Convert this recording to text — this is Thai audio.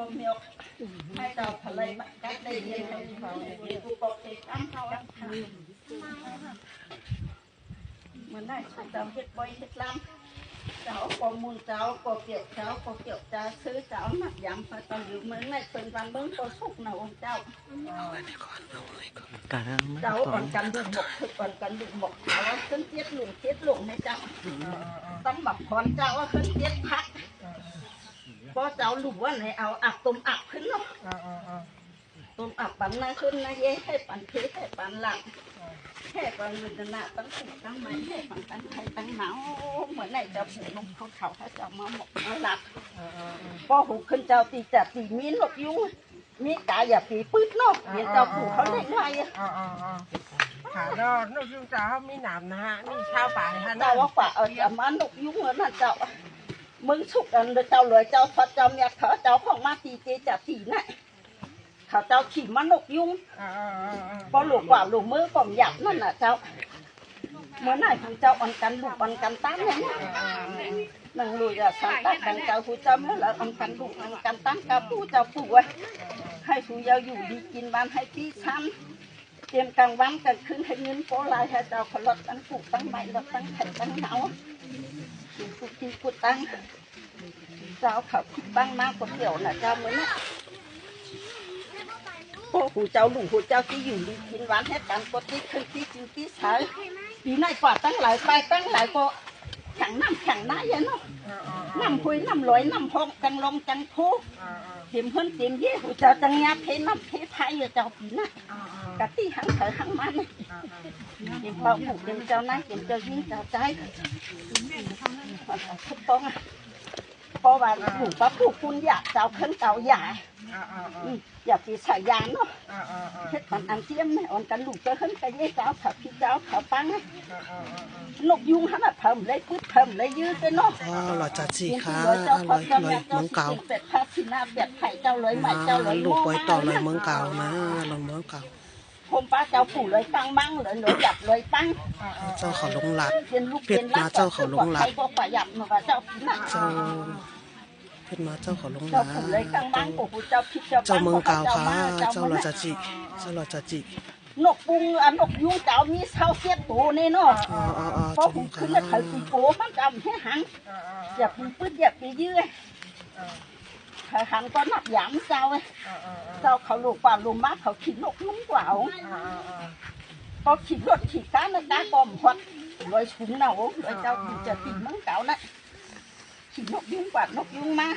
คนเดียวให้วราเลแบบกัดได้เย็นให้เขาเย็นกูบอกเด็กอ้ำเขาอ้ำมันได้ชุดดำเฮ็ดบ่อยเฮ็ดล้ำเจ้าก็มุลเจ้าก็เกี่ยวเจ้าก็เกี่ยวจะซื้อเจ้าหนักยำพาตอนอยู่เมืองในเป็นวันเบิ้งตัวสุกนะองค์เจ้าเจ้าก่อนกันดึงหมกคือก่อนกันดึงหมกเอาขึ้นเทียบหลุมเทียบหลุมให้เจ้าต้องแบบคอนเจ้าว่าขึ้นเทียบพัก พราะเจ้าหลูว่าไหนเอาอับตุ่มอับขึ้นเนาะตุ่มอับปันนั่งขึ้นนะเย่ให้ปันเพให้ปันหลังให้ปันมือหน้าตั้งถูกตั้งไม้ให้ปันตั้งไทยตั้งหนาวเหมือนไหนเจ้าผูนมเขาเขาให้เจ้ามาหมกมาหลับพอหูขึ้นเจ้าตีจับตีมีนกยุงมีกาอย่าปีปื๊ดเนาะเห็นเจ้าผูเขาเล่นไงอะอ๋ออ๋ออ๋อค่ะแล้วนกยุงเจ้าเขามีหนามนะฮะมีชาวป่านะคะเจ้าว่าฝ่าเอาจะมานกยุงเหมือนนั่นเจ้า มึงสุกอันเจ้าเลยเจ้าฟัดเจ้าเมียเขาเจ้าของมาตีเจจับตีน่ะเขาเจ้าขี่มานกยุงอ๋ออ๋ออ๋อพอหลูกกว่าหลูกมือก่อมหยับนั่นน่ะเจ้าเมื่อไหร่ของเจ้าอ่อนกันลูกอ่อนกันตั้งเนี่ยนั่งลูกจะสันตั้งกันเจ้าผู้เจ้าเมื่อแล้วอ่อนกันลูกอ่อนกันตั้งกับผู้เจ้าผู้ไว้ให้ผู้เยาอยู่ดีกินบ้านให้ที่ช้ำ เตรียมกลางวันกลางคืนให้เงินโปลายให้เจ้าขลดตั้งปลูกตั้งใหม่ล้วตั้งไข่ตั้งเหนากินกุกินกุตั้งเจ้าเขาคิดบ้างมากกว่าเดี่ยวนะเจ้าเหมือนน่ะพวกหูเจ้าหลุงหูเจ้าที่อยู่ดีกินหวานให้กันกดที่ขึ้นที่จริงที่สายปีไหนกว่าตั้งหลายไปตั้งหลายก็ แข่งน้ำแข่งน้าเยอะเนาะน้ำคุยน้ำลอยน้ำพองจังลมจังทุกเต็มเพิ่นเต็มเย่หูเจ้าจังยาเพน้ำเพไทยเจ้าปีน่ะกะที่หังเถอหังมันเต็มเป่าผูกเต็มเจ้านะเต็มเจ้ายิ่งเจ้าใจทุกป้องเพราะว่าหลูกป้าผูกคุณอยากเจ้าขึ้นเจ้าใหญ่ อยากปีสายยางเนาะเฮ็ดปันอันเทียมเนี่ยอ่อนกันลูกเจ้าขึ้นไปเย่เจ้าผับพี่เจ้าผับปังนะนกยุงหันน่ะเพิ่มเลยพืดเพิ่มเลยยืดเลยเนาะอ๋อหล่อจัดสิเป็นค่ะที่ร้อยเจ้าลพออยเจ้าลอแม่ยเจ้าเมืองเก่าเป็ดพาสินาเป็ดไข่เจ้าลอยใหม่มาเจ้าลอยลูกปล่อยต่อลอยเมืองเก่านะลอยเมืองเก่าผมป้าเจ้าปู่ลอยตั้งมั่งเลยลอยหยับลอยตั้งเจ้าเขาลงหลัดเป็นลูกเป็ดมาเจ้าเขาลงหลักใครก็ฝ่าหยับมาว่าเจ้าพี่น่ะเจ้าเพิ่นมาเจ้าเขาลงหเจ้าลัดปู่ลอยตั้งมั่งปู่เจ้าพี่เจ้าเจ้าเมืองเก่าค่ะเจ้าเจ้าหล่อจัดสิเจ้าหล่อจัดจินกปุงอันนกยุงเจ้ามีเศร้าเสียตัวนี่เนาะอ๋ออ๋ออ๋อพอจุ่ผมมค่ะขึ้นแล้วเขาตีโกมันจำให้หังอย่าปีปื้ดอย่าปียื้อเขาหันก็นับหยามเจ้าเว้ยเจ้าเขาลูกกว่าลูกมากเขาขี่นกนุ่งกว่าเอาพอขี่รถขี่ก้านนะก้ากอมพอดลอยชุนเนาลอยเจ้าอยู่จะตีมังเก่านะขี่ นกยุงกว่านกยุงมา